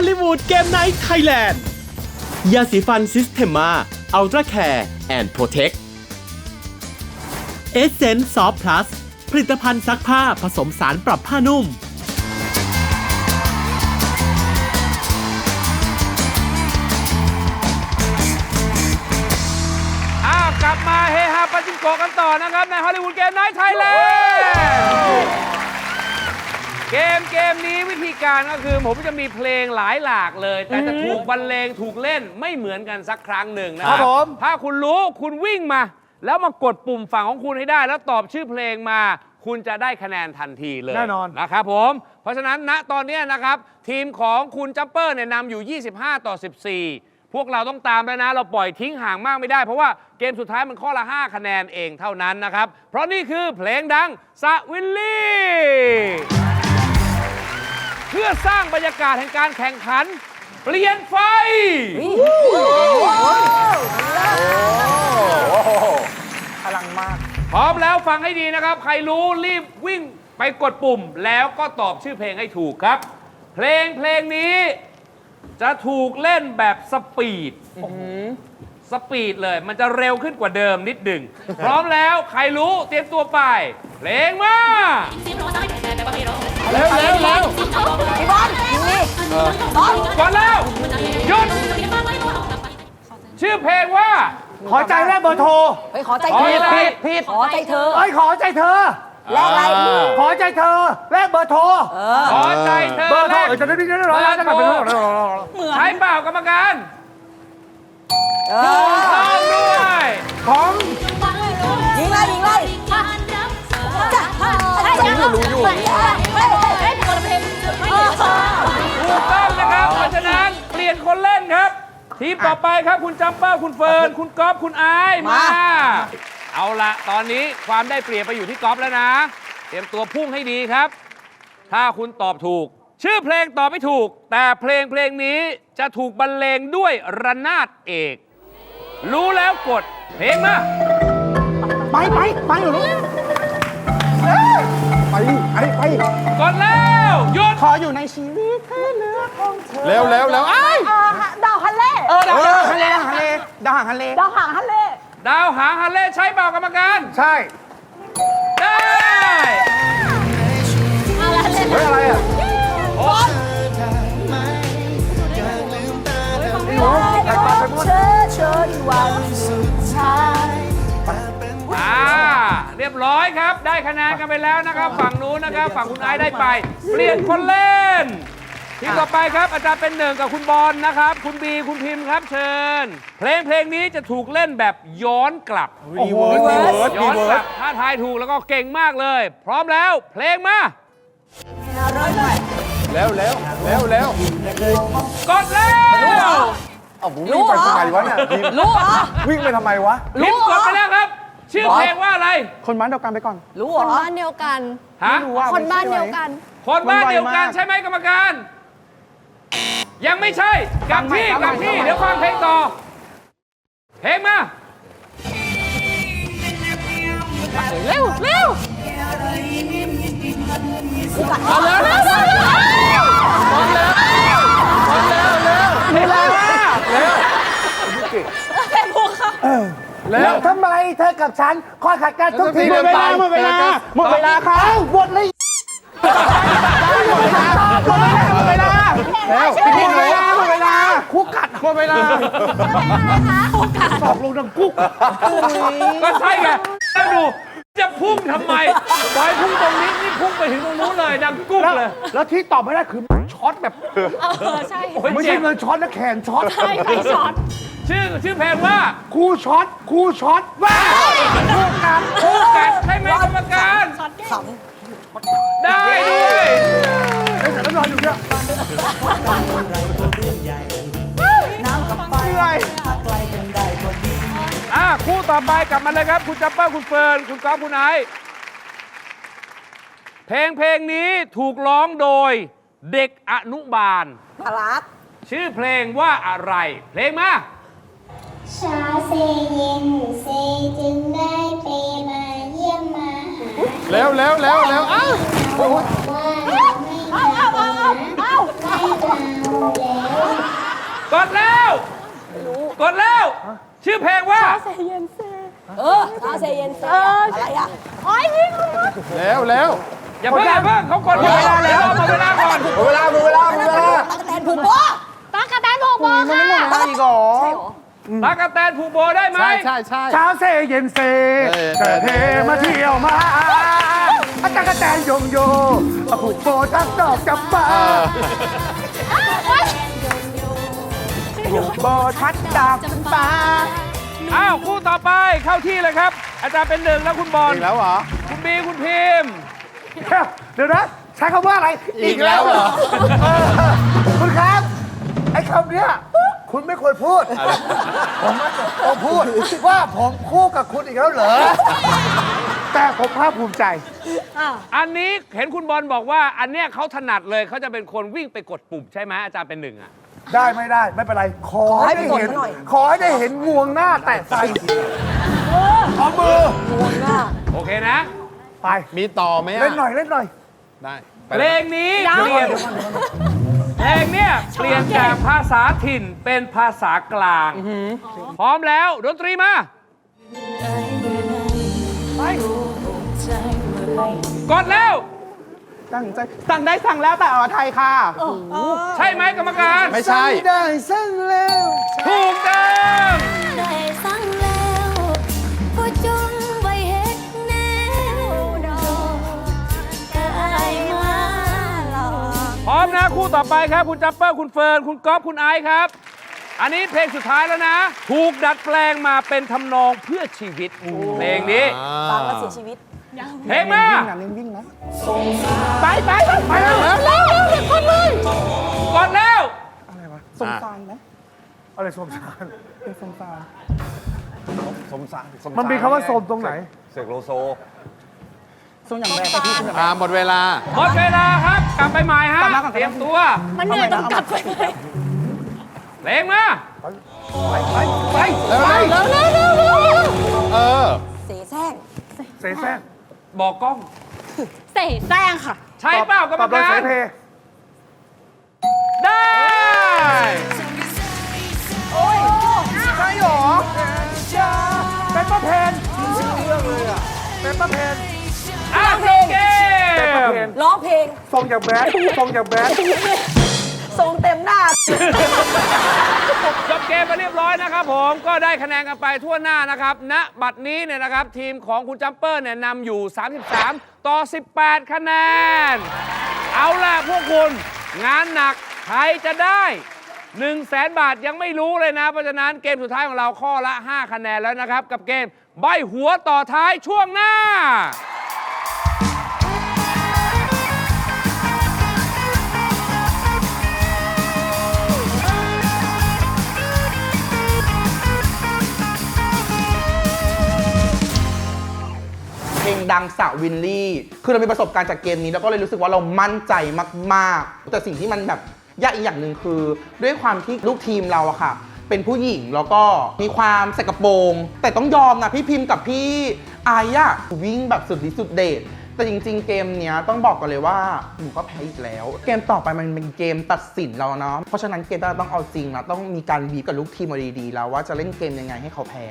อลลีวูดเกมไนท์ไทยแลนด์ยาสีฟันซิสเทมมาอัลตราแคร์แอนด์โปรเทคเอเซนซอฟพลัสผลิตภัณฑ์ซักผ้าผสมสารปรับผ้านุ่ม อ้าวกลับมาเฮฮาปาจิงโกะกันต่อนะครับ ในฮอลลีวูดเกมไนท์ไทยแลนด์ เกมเกมนี้วิธีการก็คือผมจะมีเพลงหลายหลากเลย แต่จะถูกบรรเลงถูกเล่นไม่เหมือนกันสักครั้งหนึ่งนะคครัรับบผม ถ้าคุณรู้คุณวิ่งมา แล้วมากดปุ่มฝั่งของคุณให้ได้ แล้วตอบชื่อเพลงมา คุณจะได้คะแนนทันทีเลยแน่นอน นะครับผม เพราะฉะนั้นณตอนนี้นะครับ ทีมของคุณจัมเปอร์เนี่ยนำอยู่ 25 ต่อ 14 พวกเราต้องตามแล้วนะ เราปล่อยทิ้งห่างมากไม่ได้ เพราะว่าเกมสุดท้ายมันข้อละ 5 คะแนนเองเท่านั้นนะครับ เพราะนี่คือเพลงดังสะวิลลี่ เพื่อสร้างบรรยากาศแห่งการแข่งขัน เปลี่ยนไฟ พลังมาก พร้อมแล้วฟังให้ดีนะครับ ใครรู้รีบวิ่งไปกดปุ่ม แล้วก็ตอบชื่อเพลงให้ถูกครับ เพลงเพลงนี้ จะถูกเล่นแบบสปีด สปีดเลย มันจะเร็วขึ้นกว่าเดิมนิดหนึ่ง พร้อมแล้วใครรู้เตรียมตัวไปเพลงมาเร็วเร็วเร็วพี่บอลนี่บอลก่อนแล้วหยุดชื่อเพลงว่า ขอใจแรกเบอร์โทรไปขอใจขอเธอใจผิดขอใจเธอเอ้ยขอใจเธอแล้วอะไรขอใจเธอแรกเบอร์โทรขอใจเธอเบอร์โทรแรกเออจะได้ไม่ได้ร้อยแล้วจะกลับไปโทรใช้เปล่ากรรมการเอถูกอต้อง ด้วยของยิงเลยยิงเลยจะใช่ยังรู้อยู่ถูกต้องนะครับเพราะฉะนั้นเปลี่ยนคนเล่นครับ ทีมต่อไปครับคุณจัมเปอร์คุณเฟิร์นคุณก๊อฟคุณไอซ์มา เอาละตอนนี้ความได้เปรียบไปอยู่ที่ก๊อฟแล้วนะ เตรียมตัวพุ่งให้ดีครับ ถ้าคุณตอบถูก ชื่อเพลงตอบไม่ถูก แต่เพลงเพลงนี้จะถูกบรรเลงด้วยระนาดเอก รู้แล้วกด เพลงมาไปไปไปเหรอไปไอ้ไป กดแล้วหยุดขออยู่ในชีวิตคือเนื้อของเธอเร็วเร็วเร็วอ้ายดาวฮันเล่เออดาวหางทะเลดาวหางทะเลดาวหางทะเลดาวหางฮันเล่ดาวหางฮันเล่ใช้เปล่ากรรมการใช่ได้เฮ้ยอะไรอะโอ้ยเธอช นวันสุดท้ายอ่าเรียบร้อยครับ ได้คะแนนกันไปแล้วนะครับ ฝั่งนู้นนะครับ ฝั่งคุณไอซ์ได้ไป เปลี่ยนคนเล่น ทีมต่อไปครับ อาจารย์เป็นหนึ่งกับคุณบอลนะครับ คุณบีคุณพิมพ์ครับเชิญ เพลงเพลงนี้จะถูกเล่นแบบย้อนกลับโอ้โหย้อนกลับถ้าทายถูกแล้วก็เก่งมากเลย พร้อมแล้ว เพลงมาเร็วเร็วเร็วเร็วกดแล้ว เอ้าผมวิ่งไปทำไมวะเนี่ยทีมรู้เหรอ วิ่งไปทำไมวะ พิมพ์กดไปแล้วครับ ชื่อเพลงว่าอะไร คนบ้านเดียวกันไปก่อน รู้เหรคนอ บ้านเดียวกัน ฮะ ไม่รู้ว่าคนบ้านไม่ใช่เดียวไหมกัน คนบ้านเดียวกันมันไวมากใช่ไหมกรรมการ ยังไม่ใช่กลับที่ฟักลังบใหม่ที่ฟังใหม่เดี๋ยวฟังเพลงต่อ เพลงมา เร็วเร็ว แล้วทำไมเธอกับฉันคอยขัดกันทุกทีหมดเวลาหมดเวลาหมดเวลาครับหมดเลยหมดเวลาหมดเวลาหมดเวลาแล้วหมดเวลาหมดเวลาคุกกัดหมดเวลาตกลงดังกุ๊กก็ใช่ไงแล้วดูจะพุ่งทำไมปล่อยพุ่งตรงนี้นี่พุ่งไปถึงตรงนู้นเลยดังกุ๊กแล้วเลย แล้วที่ตอบไม่ได้คือช็อตแบบเออใช่โอ้ยไม่เจ็ใช่บเงินช็อตนะแขนช็อตใช่ไฟช็อต ชื่อชื่อเพลงว่าคู่ช็อตคู่ช็อตว้าวคู่กันคู่กัดใช่ไหมกรรมการขได้ด้วยเอ้ยแต่แล้วนอนอยู่เนี่ยเหนื่อยอะคู่ต่อไปกลับมาเลยครับ คุณจัปเปอร์คุณเฟิร์นคุณก๊อฟคุณไอซ์เพลงเพลงนี้ถูกร้องโดยเด็กอนุบาลำรักชื่อเพลงว่าอะไร เพลงมาเช้าเซเย็นเซจึงได้เปมาเยี่ยมมาหาเร็วเร็วเร็วเร็วอ้าวบอกว่าเราไม่มาหาให้เรากดแล้วกดแล้วกดแล้ว ชื่อเพลงว่าเออตาเซเย็นเซอะไรอะโอ้ยพี่แล้วแล้วอย่าเพิ่งอย่าเพิ่งเขากดหมดเวลาแล้วหมดเวลาก่อนหมดเวลาหมดเวลาหมดเวลาตากแตนผูกโบตากระแตนโบโบค่ะตาอีกเหรอใช่เหรอ รักกะแตนผูกโบได้ไหมใช่ใช่ใช่เช้าเซเย็นเซเธอเทมาเที่ยวมาอาจารย์กระแตนโยงโยผูกโบจักดอกจับปาผูกโบชัดจับปาอ้าวคู่ต่อไปเข้าที่เลยครับ อาจารย์เป็นหนึ่งแล้วคุณบอลอีกแล้วเหรอคุณบีคุณพิมพ์เดี๋ยวนะใช้คำว่าอะไรอีกแล้วเหรอเออคุณครับไอ้คำเนี้ย คุณไม่ควรพูด ผมผมพูดว่าผมคู่กับคุณอีกแล้วเหรอ แต่ผมภาคภูมิใจ อันนี้เห็นคุณบอลบอกว่า อันเนี้ยเขาถนัดเลยเขาจะเป็นคนวิ่งไปกดปุ่มใช่ไหมอาจารย์เป็นหนึ่งอะ ได้ไม่ได้ไม่เป็นไร ขอให้ได้เห็น ขอให้ไปกดหน่อยขอให้ได้เห็นงวงหน้าแตะไฟขอมืองวงหน้าโอเคนะ ไป มีต่อไหมอะเล่นหน่อยเล่นหน่อย ได้ไปเพลงนี้เปลี่ยน เพลงเนี่ยเปลี่ยนจากภาษาถิ่นเป็นภาษากลาง พร้อมแล้วดนตรีมากดแล้วตั้งใจสั่งได้สั่งแล้วแต่เอาไทยค่ะ ใช่ไหมกรรมการ ไม่ใช่สั่งได้สั่งแล้ว ถูกต้องได้สั่งแล้ว พร้อมนะคู่ต่อไปครับ คุณจัปเปอร์คุณเฟิร์นคุณก๊อฟคุณไอซ์ครับ อันนี้เพลงสุดท้ายแล้วนะ ถูกดัดแปลงมาเป็นทำนองเพื่อชีวิตเพลงนี้ฟังแล้วเสียชีวิต เพลงมาวิ่งนะวิ่งนะไปไปไปไปแล้วกดแล้วสมสารนะอะไรสมสารเป็นสมสารสมสารสมันมีคำว่าสมตรงไหน เสกโลโซ สมอย่างแรกที่คุณอ่าหมดเวลา หมดเวลาครับ กลับไปใหม่ฮะกลับมาก่อน เตรียมตัวมันเหนื่อยต้องกลับไปไหมเพลงมาไปไปไปเร็วเร็วเร็วเร็วเออ เสแสร้งเสแสร้งบอกกล้อง เสแสร้งค่ะ ใช่เปล่ากรรมตอบโดยกาเสรเพได้ ใช่หรอเป็นป้าเพนเรื่องเลยอะเป็นป้าเพน อะจบเกเป็นป้ามเพนร้องเพลงทรงอย่างแบดทรงอย่างแบดทรงเต็มหน้า จบเกมไปเรียบร้อยนะครับผมก็ได้คะแนนกันไปทั่วหน้านะครับ ณ บัดนี้เนี่ยนะครับ ทีมของคุณจัมเปอร์เนี่ยนำอยู่ 33 ต่อ 18 คะแนน เอาล่ะพวกคุณ งานหนักใครจะได้1 0 0 0 0แสนบาทยังไม่รู้เลยนะ เพราะฉะนั้นเกมสุดท้ายของเราข้อละ 5 คะแนนแล้วนะครับ กับเกมใบหัวต่อท้ายช่วงหน้า ลงดังสาววินลี่ คือเรามีประสบการณ์จากเกมนี้แล้วก็เลยรู้สึกว่าเรามั่นใจมากๆ แต่สิ่งที่มันแบบยากอีกอย่างหนึ่งคือ ด้วยความที่ลูกทีมเราอะค่ะ เป็นผู้หญิงแล้วก็มีความใส่กระโปรง แต่ต้องยอมนะพี่พิมพ์กับพี่ไอ้อะวิ่งแบบสุดฤทธิ์สุดเดชแต่จริง ๆ เกมเนี้ยต้องบอกกันเลยว่าหนูก็แพ้อีกแล้ว เกมต่อไปมันเป็นเกมตัดสินเราเนาะเพราะฉะนั้นเกมเราต้องเอาจริงนะต้องมีการบีบกับลูกทีมมาดีๆแล้วว่าจะเล่นเกมยังไงให้เขาแพ้